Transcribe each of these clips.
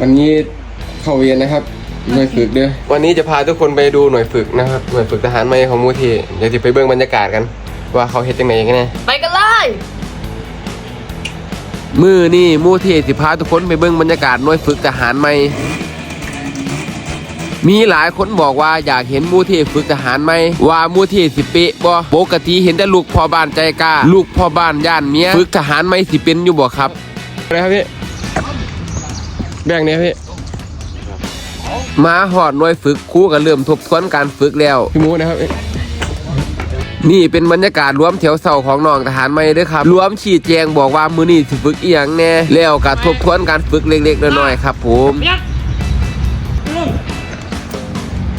วันนี้เข้าเวียนนะครับหน่วยฝึกเด้อวันนี้จะพาทุกคนไปดูหน่วยฝึกนะครับหน่วยฝึกทหารใหม่ของมูทีเดี๋ยวจะไปเบิ่งบรรยากาศกัน ว่าเขาเฮ็ดจังไงกันแน่ไปกันเลยมือนี่มูทีสิพาทุกคนไปเบิ่งบรรยากาศหน่วยฝึกทหารใหม่มีหลายคนบอกว่าอยากเห็นมูทีฝึกทหารไหมว่ามูทีสิเปะบ่ปกติเห็นแต่ลูกพ่อบ้านใจกล้า ลูกพ่อบ้านย่านเมียฝึกทหารไหมสิเป็นอยู่บ่ครับอะไรครับพี่ แบ่งเนี้ยพี่มาหอดหน่วยฝึกครู่ก็เริ่มทบทวนการฝึกแล้ว พี่มูนะครับ นี่เป็นบรรยากาศรวมแถวเสาของน้องทหารใหม่เด้วยครับรวมชี้แจงบอกว่ามือนี้สิฝึกอีหยังแน่แล้วก็ทบทวนการฝึกเล็กๆน้อยๆครับ ผมยัดลง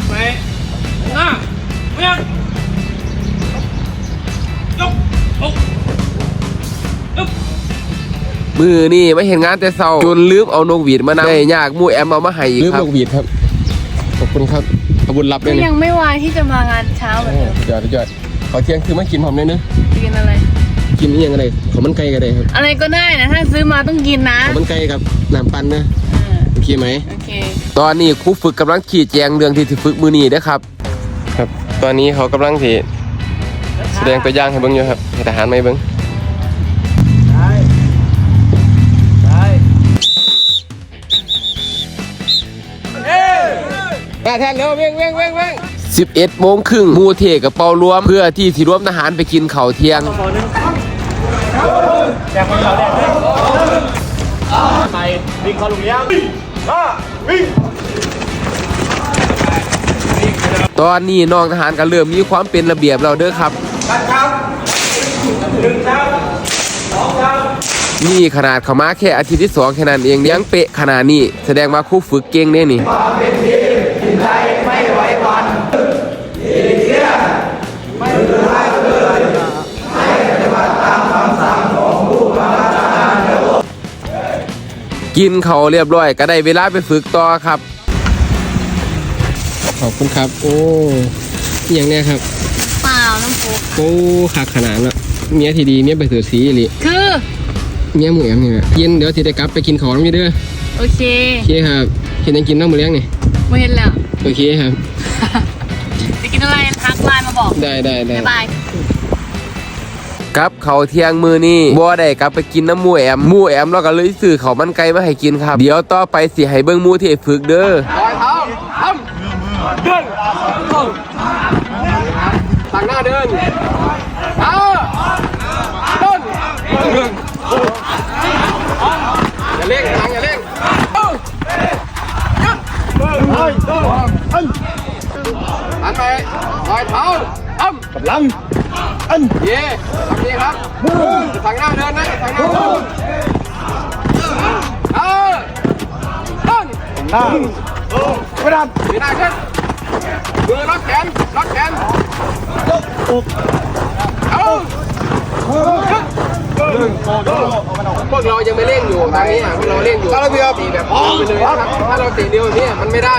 ไปหน้ายัด มือนี่ไม่เห็นงานแต่เสาจนลืมเอานกหวีดมานำได้ยากหมู่แอมเอามาให้อีกครับลืมนกหวีดครับ ขอบคุณครับอาบุญรับด้วยก็นะยังไม่วายที่จะมางานเช้าเหมือนเดิมยอดยอดขอเที่ยงคือมากินผมเลยเนอะกินอะไร กินอีหยังอะไรขอมันไก่ก็ได้ครับอะไรก็ได้นะ ถ้าซื้อมาต้องกินนะขอมันไก่กับน้ำปั่นนะเออโอเคไหม โอเค ตอนนี้ครูฝึกกำลังขี่แจงเรื่องที่สิฝึกมือนี้นะครับ ครับ ตอนนี้เขากำลังที่แสดงตัวอย่างให้เบิ้งอยู่ครับให้ทหารไม่เบิ้ง แทนเร็วเว้งเว้งเว้งเว้งสิบเอ็ดโมงครึ่งมูเทกับเปารวม เพื่อที่สิรวมทหารไปกินข้าวเที่ยงไปวิ่งเข้าโรงเรียนห้าวิ่งตอนนี้น้องทหารก็เริ่มมีความเป็นระเบียบแล้วเด้อครับนี่ขนาดเขามาแค่อาทิตย์ที่สองแค่นั้นเองยังเปะขนาดนี้ แสดงว่าครู่ฝึกเก่งแน่นี่ กินเขาวเรียบร้อย ก็ได้เวลาไปฝึกต่อครับ ขอบคุณครับ โอ้ยังเนี่ยครับเปล่าน้ำโค้กโอ้ขาดขนาดละเมียทีดีเมียไปเสือสีอีหลิคือเมียหมูแอมเนี่ยเย็นเดี๋ยวทีได้กลับไปกินของน้ำอยู่เด้อโอเคโอเคครับเห็นยังกินน้ำมือเลี้ยงนี่ไม่เห็นแล้วโอเคครับ จะกินอะไรทักไลน์มาบอกได้ได้ได้ บ๊ายบาย กับเขาเที่ยงมือนี่บ่ได้กลับไปกินน้ำมูแอมมูแอมเราก็เลยซื้อเขามันไก่มาให้กินครับ เดี๋ยวต่อไปสิให้เบิ่งมูที่ฝึกเด้อทางหน้าเดินเอาเดินอย่าเร่งทางอย่าเร่งหันไปลอยเท้าอ้ำกำลัง อันเย่ทางนี้ครับทางหน้าเดินนะทางหน้าเดินเออต้นหน้าไปดันดีหน้าขึ้นมือล็อกแขนล็อกแขนอกเอาขึ้น พวกเรายังไม่เร่งอยู่ทางนี้อะพวกเราเร่งอยู่ตามระเบียบตีแบบอ้อมไปเลยนะครับถ้าเราตีเร็วแบบนี้มันไม่ได้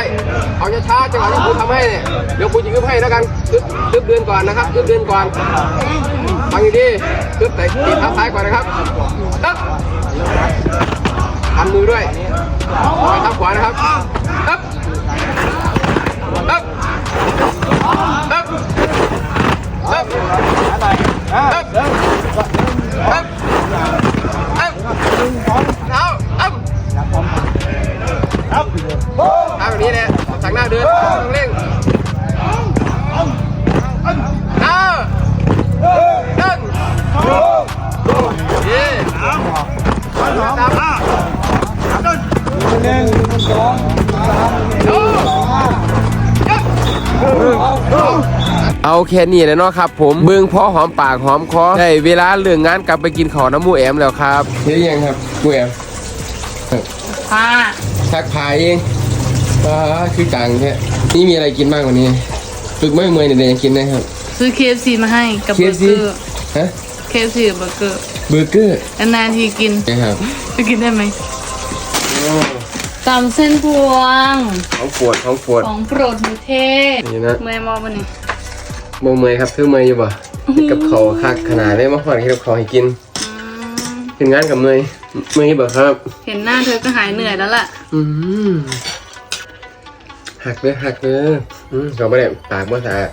เอาช้าๆจังหวะที่ครูทำให้เนี่ยเดี๋ยวครูจะยึดให้แล้วกันยึดยึดเดือนก่อนนะครับยึดเดือนก่อนฟังดีๆยึดแต่ตีเท้าซ้ายก่อนนะครับตึ๊บหันมือด้วยไปเท้าขวานะครับตึ๊บ เอาแค่นี้แหละเนาะครับผมเบื้องพอหอมปากหอมคอได้เวลาเรื่องงานกลับไปกินข้าวน้ำหมูแอมแล้วครับเฮ้ยยังครับหมูแอมค่ะทักพายเองอ่าคือจังแค่นี่มีอะไรกินบ้างวันนี้ฝึกไม่เมื่อยเนี่ยยังกินนะครับ ซื้อ KFC มาให้กับเบอร์ KFC เกอร์ฮะ KFC กับเบอร์เกอร์เบอร์เกอร์นานๆทีกินนะครับจะกินได้ไหม ตำเส้นพวง ของปวดของปวด ของโปรดหมูเทศนี่นะ เมื่อยมอวันนี้โมเมยครับคือเมยอยู่ป่ะกับเขาวคักขนาดได้มาหอดให้กับเขาวให้กินอืมเป็นงานกับเมยเมยบ่ครับ เห็นหน้าเธอก็หายเหนื่อยแล้วล่ะ อืมหักเลยหักเลยอืมเขาไม่ได้ปากว่าสะอาด